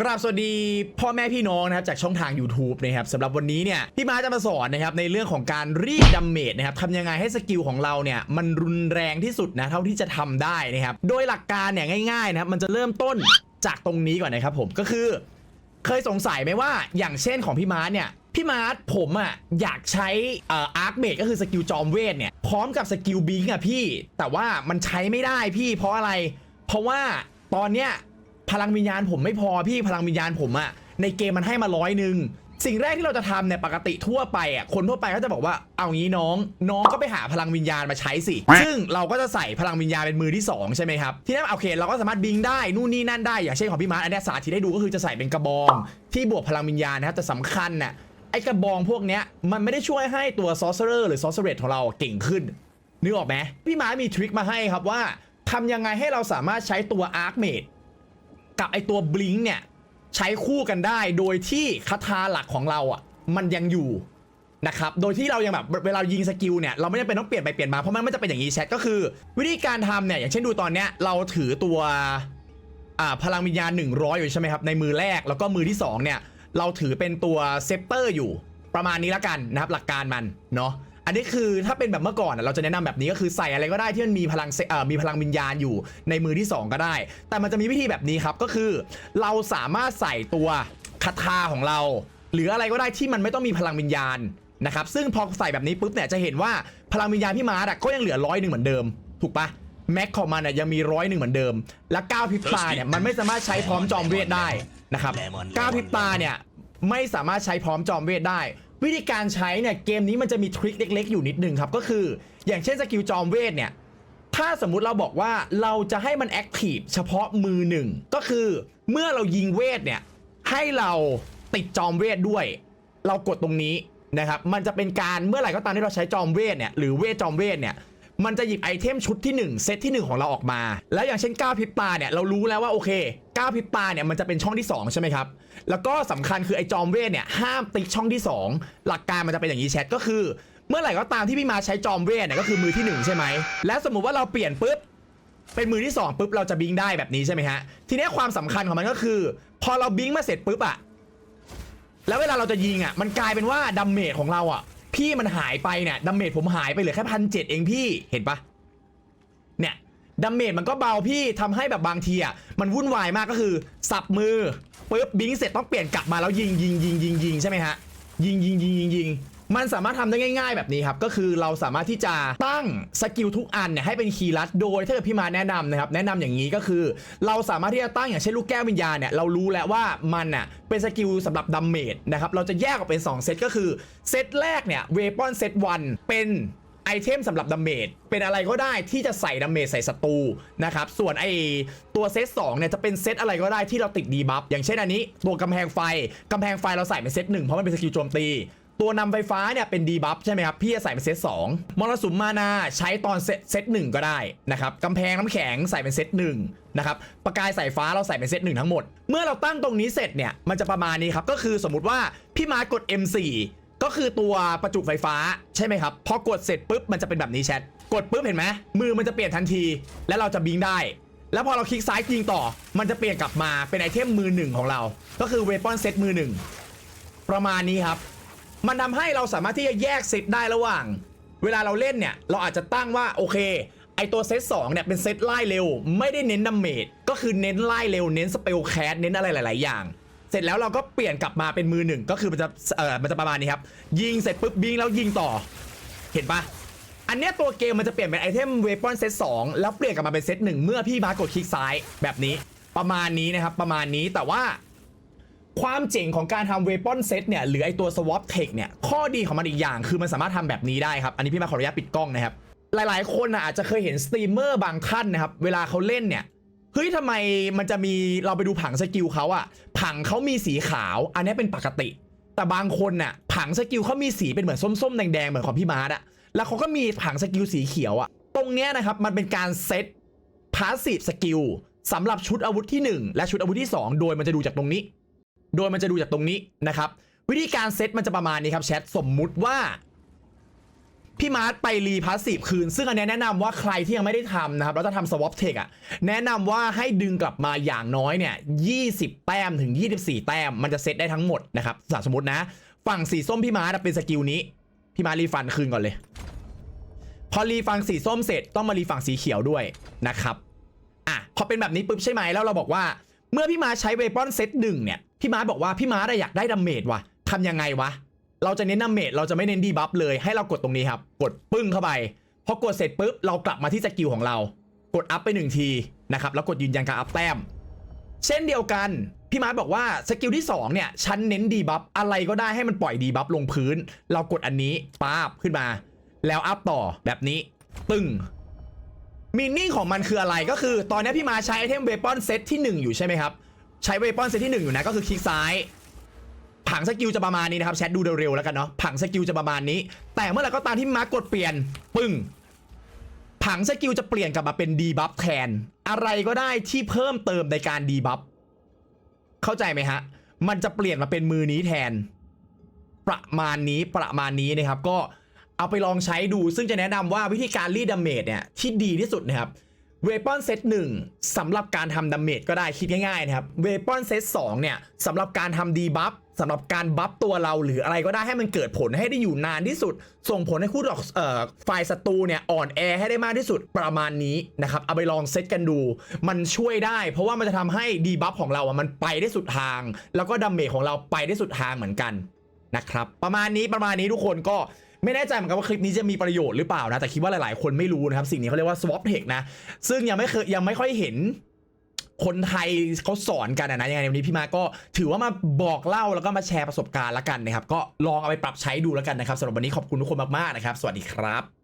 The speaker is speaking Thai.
กราบสวัสดีพ่อแม่พี่น้องนะครับจากช่องทาง YouTube นะครับสำหรับวันนี้เนี่ยพี่มาจะมาสอนนะครับในเรื่องของการรีดดัมเมจนะครับทำยังไงให้สกิลของเราเนี่ยมันรุนแรงที่สุดนะเท่าที่จะทำได้นะครับโดยหลักการเนี่ยง่ายๆนะครับมันจะเริ่มต้นจากตรงนี้ก่อนนะครับผมก็คือ เคยสงสัยไหมว่าอย่างเช่นของพี่มาร์เนี่ยพี่มาร์ทผมอะอยากใช้อาร์คเมดก็คือสกิลจอมเวทเนี่ยพร้อมกับสกิลบิงอะพี่ แต่ว่ามันใช้ไม่ได้พี่เพราะอะไร เพราะว่าตอนเนี้ย พลังวิญญาณผมไม่พอพี่พลังวิญญาณผมอะในเกมมันให้มาร้อยหนึ่งสิ่งแรกที่เราจะทำเนี่ยปกติทั่วไปอะคนทั่วไปก็จะบอกว่าเอางี้น้องน้องก็ไปหาพลังวิญญาณมาใช้สิ ซึ่งเราก็จะใส่พลังวิญญาณเป็นมือที่สองใช่ไหมครับ ทีนี้โอเค เราก็สามารถบิงได้นู่นนี่นั่นได้อย่างเช่นของพี่มาร์ทอันเนี้ยสาธิตให้ดูก็คือจะใส่เป็นกระบอง ที่บวกพลังวิญญาณนะครับแต่สำคัญน่ะไอ้กระบองพวกเนี้ยมันไม่ได้ช่วยให้ตัวซอ r เ e อร์หรือซอ r เ e ร r ของเราเก่งขึ้นนึกออกไหมพี่มาร์ทมีทริคมาให้ครับว่าทำยังไงให้เราสามารถใช้ตัวอาร์คเมด กับไอตัวบลิงเนี่ยใช้คู่กันได้โดยที่คาถาหลักของเราอะมันยังอยู่นะครับ โดยที่เรายังแบบเวลายิงสกิลเนี่ยเราไม่จำเป็นต้องเปลี่ยนไปเปลี่ยนมาเพราะมันไม่จะเป็นอย่างนี้แชทก็คือ วิธีการทำเนี่ยอย่างเช่นดูตอนเนี้ยเราถือตัวอ่าพลังวิญญาณ 100 อยู่ใช่ไหมครับในมือแรกแล้วก็มือที่2เนี่ยเราถือเป็นตัวเซปเตอร์อยู่ประมาณนี้ละกันนะครับหลักการมันเนาะ อันนี้คือถ้าเป็นแบบเมื่อก่อนอะเราจะแนะนำแบบนี้ก็คือใส่อะไรก็ได้ที่มันมีพลังเซเอ่อมีพลังวิญญาณอยู่ในมือที่ 2 ก็ได้ แต่มันจะมีวิธีแบบนี้ครับก็คือ เราสามารถใส่ตัวคาถาของเรา หรืออะไรก็ได้ที่มันไม่ต้องมีพลังวิญญาณนะครับซึ่งพอใส่แบบนี้ปุ๊บเนี่ยจะเห็นว่าพลังวิญญาณพี่มาร์ทอะก็ยังเหลือร้อยหนึ่งเหมือนเดิม ถูกปะแม็กของมันอะยังมีร้อยหนึ่งเหมือนเดิม และก้าวพริบตาเนี่ยมันไม่สามารถใช้พร้อมจอมเวทได้นะครับก้าวพริบตาเนี่ยไม่สามารถใช้พร้อมจอมเวทได้ วิธีการใช้เนี่ยเกมนี้มันจะมีทริคเล็ก ๆ อยู่นิดนึงครับ ก็คือ อย่างเช่นสกิลจอมเวทเนี่ยถ้าสมมุติเราบอกว่าเราจะให้มันแอคทีฟเฉพาะมือหนึ่งก็คือเมื่อเรายิงเวทเนี่ยให้เราติดจอมเวทด้วย เรากดตรงนี้นะครับมันจะเป็นการเมื่อไหร่ก็ตามที่เราใช้จอมเวทเนี่ยหรือเวทจอมเวทเนี่ย มันจะหยิบไอเทมชุดที่ 1 เซตที่ 1 ของเราออกมา แล้วอย่างเช่นก้าวพริบตาเนี่ยเรารู้แล้วว่าโอเคก้าวพริบตาเนี่ยมันจะเป็นช่องที่ 2 ใช่ไหมครับ แล้วก็สำคัญคือไอจอมเวทเนี่ยห้ามติ๊กช่องที่ 2 หลักการมันจะเป็นอย่างนี้แชทก็คือ เมื่อไหร่ก็ตามที่พี่มาใช้จอมเวทเนี่ยก็คือมือที่หนึ่งใช่ไหมแล้วสมมุติว่าเราเปลี่ยนปุ๊บเป็นมือที่2ปุ๊บเราจะบิงได้แบบนี้ใช่ไหมฮะทีนี้ความสำคัญของมันก็คือ พอเราบิงมาเสร็จปุ๊บอะแล้วเวลาเราจะยิงอะมันกลายเป็นว่าดัมเมจของเราอะ พี่มันหายไปเนี่ยดัมเมจผมหายไปเหลือแค่พันเจ็ดเองพี่เห็นปะเนี่ยดัมเมจมันก็เบาพี่ทำให้แบบบางทีอะมันวุ่นวายมากก็คือ สับมือปุ๊บบิงเสร็จต้องเปลี่ยนกลับมาแล้วยิงยิงยิงยิงยิงใช่ไหมฮะยิงยิงยิงยิงยิง มันสามารถทำได้ง่าย ๆ แบบนี้ครับ ก็คือเราสามารถที่จะตั้งสกิลทุกอันเนี่ยให้เป็นคีย์ลัดโดยถ้าเกิดพี่มาแนะนำนะครับ แนะนำอย่างนี้ก็คือ เราสามารถที่จะตั้งอย่างเช่นลูกแก้ววิญญาณเนี่ยเรารู้แล้วว่ามันอะเป็นสกิลสำหรับดัมเมจนะครับเราจะแยกออกเป็น 2 เซตก็คือเซตแรกเนี่ยเวปอนเซตวันเป็นไอเทมสำหรับดัมเมจเป็นอะไรก็ได้ที่จะใส่ดัมเมจใส่ศัตรูนะครับส่วนไอตัวเซต2เนี่ยจะเป็นเซตอะไรก็ได้ที่เราติดดีบัฟอย่างเช่นอันนี้ ตัวกำแพงไฟกำแพงไฟเราใส่เป็นเซตหนึ่งเพราะมันเป็นสกิลโจมตี ตัวนำไฟฟ้าเนี่ยเป็นดีบัฟใช่ไหมครับ พี่จะใส่เป็นเซต2มรสุมมานาใช้ตอนเซตเซตหนึ่งก็ได้นะครับกำแพงน้ำแข็งใส่เป็นเซตหนึ่งนะครับประกายสายฟ้าเราใส่เป็นเซตหนึ่งทั้งหมด เมื่อเราตั้งตรงนี้เสร็จเนี่ยมันจะประมาณนี้ครับก็คือสมมุติว่าพี่มากด M4 ก็คือตัวประจุไฟฟ้าใช่ไหมครับพอกดเสร็จปุ๊บมันจะเป็นแบบนี้แชทกดปุ๊บเห็นไหมมือมันจะเปลี่ยนทันที แล้วเราจะบิงได้ แล้วพอเราคลิกซ้ายยิงต่อ มันจะเปลี่ยนกลับมาเป็นไอเทมมือหนึ่งของเรา ก็คือเวปอนเซตมือหนึ่งประมาณนี้ครับ มันทำให้เราสามารถที่จะแยกเซตได้ระหว่าง เวลาเราเล่นเนี่ยเราอาจจะตั้งว่าโอเค ไอตัวเซตสองเนี่ยเป็นเซตไล่เร็ว ไม่ได้เน้นดัมเมจก็คือเน้นไล่เร็วเน้นสเปลแคสเน้นอะไรหลาย ๆ อย่าง เสร็จแล้วเราก็เปลี่ยนกลับมาเป็นมือหนึ่งก็คือมันจะเออมันจะประมาณนี้ครับยิงเสร็จปุ๊บบิงแล้วยิงต่อ เห็นปะอันเนี้ยตัวเกมมันจะเปลี่ยนเป็นไอเทมเวปอนเซตสองแล้วเปลี่ยนกลับมาเป็นเซตหนึ่งเมื่อพี่มากดคลิกซ้ายแบบนี้ประมาณนี้นะครับประมาณนี้แต่ว่า ความเจ๋งของการทำเวปอนเซตเนี่ยหรือไอตัว swap tech เนี่ยข้อดีของมันอีกอย่างคือมันสามารถทำแบบนี้ได้ครับ อันนี้พี่มาขออนุญาตปิดกล้องนะครับ หลายๆ คนนะอาจจะเคยเห็นสตรีมเมอร์บางท่านนะครับ เวลาเขาเล่นเนี่ยเฮ้ยทำไมมันจะมีเราไปดูผังสกิลเขาอะผังเขามีสีขาว อันนี้เป็นปกติ แต่บางคนน่ะผังสกิลเขามีสีเป็นเหมือนส้มๆแดงๆเหมือนของพี่มาร์ทอะแล้วเขาก็มีผังสกิลสีเขียวอะตรงเนี้ยนะครับมันเป็นการเซตพาสซีฟสกิลสำหรับชุดอาวุธที่หนึ่งและชุดอาวุธที่สองโดยมันจะดูจากตรงนี้ โดยมันจะดูจากตรงนี้นะครับ วิธีการเซตมันจะประมาณนี้ครับแชทสมมุติว่า พี่มาร์ทไปรีพาสซีฟคืน ซึ่งอันนี้แนะนำว่าใครที่ยังไม่ได้ทำนะครับแล้วจะทำสวอปเทคอะแนะนำว่าให้ดึงกลับมาอย่างน้อยเนี่ย20 แต้มถึง 24 แต้ม มันจะเซตได้ทั้งหมดนะครับสมมตินะ ฝั่งสีส้มพี่มาร์ทเป็นสกิลนี้พี่มาร์ทรีฟันคืนก่อนเลย พอรีฟังสีส้มเสร็จต้องมารีฝั่งสีเขียวด้วยนะครับอะพอเป็นแบบนี้ปุ๊บใช่ไหมแล้วเราบอกว่า เมื่อพี่มาใช้เวปอนเซตหนึ่งเนี่ย พี่มาร์ทบอกว่าพี่มาร์ทอะอยากได้ดาเมจว่ะทำยังไงวะ เราจะเน้นดาเมจเราจะไม่เน้นดีบัฟเลยให้เรากดตรงนี้ครับ กดปึ้งเข้าไปพอกดเสร็จปุ๊บเรากลับมาที่สกิลของเรา กดอัพไปหนึ่งทีนะครับแล้วกดยืนยันการอัพแต้มเช่นเดียวกันพี่มาร์ทบอกว่าสกิลที่2เนี่ยฉันเน้นดีบัฟอะไรก็ได้ให้มันปล่อยดีบัฟลงพื้น เรากดอันนี้ป๊าบขึ้นมา แล้วอัพต่อแบบนี้ ตึ้งมินนิ่งของมันคืออะไรก็คือ ตอนนี้พี่มาใช้ไอเทมเวปอนเซตที่ 1 อยู่ใช่ไหมครับ ใช้เวปอนเซตที่1อยู่นะก็คือคลิกซ้าย ผังสกิลจะประมาณนี้นะครับแชทดูเร็วๆแล้วกันเนาะผังสกิลจะประมาณนี้ แต่เมื่อไหร่ก็ตามที่มาร์กกดเปลี่ยนปึ้งผังสกิลจะเปลี่ยนกลับมาเป็นดีบัฟแทน อะไรก็ได้ที่เพิ่มเติมในการดีบัฟเข้าใจไหมฮะ มันจะเปลี่ยนมาเป็นมือนี้แทน ประมาณนี้ประมาณนี้นะครับ ก็เอาไปลองใช้ดู ซึ่งจะแนะนำว่าวิธีการรีดดาเมจเนี่ยที่ดีที่สุดนะครับ เวปอนเซตหนึ่งสำหรับการทำดาเมจก็ได้คิดง่ายๆนะครับเวปอนเซตสองเนี่ยสำหรับการทำดีบัฟสำหรับการบัฟตัวเราหรืออะไรก็ได้ให้มันเกิดผลให้ได้อยู่นานที่สุด ส่งผลให้คู่ดอกเอ่อฝ่ายศัตรูเนี่ยอ่อนแอให้ได้มากที่สุดประมาณนี้นะครับเอาไปลองเซตกันดู มันช่วยได้ เพราะว่ามันจะทำให้ดีบัฟของเราอะมันไปได้สุดทาง แล้วก็ดาเมจของเราไปได้สุดทางเหมือนกันนะครับประมาณนี้ประมาณนี้ทุกคนก็ ไม่แน่ใจเหมือนกันว่าคลิปนี้จะมีประโยชน์หรือเปล่านะ แต่คิดว่าหลายๆ คนไม่รู้นะครับ สิ่งนี้เขาเรียกว่า swap tech นะ ซึ่งยังไม่เคยยังไม่ค่อยเห็นคนไทยเขาสอนกันนะยังไงวันนี้พี่มาก็ถือว่ามาบอกเล่าแล้วก็มาแชร์ประสบการณ์ละกันนะครับ ก็ลองเอาไปปรับใช้ดูแล้วกันนะครับสำหรับวันนี้ขอบคุณทุกคนมากๆนะครับ สวัสดีครับ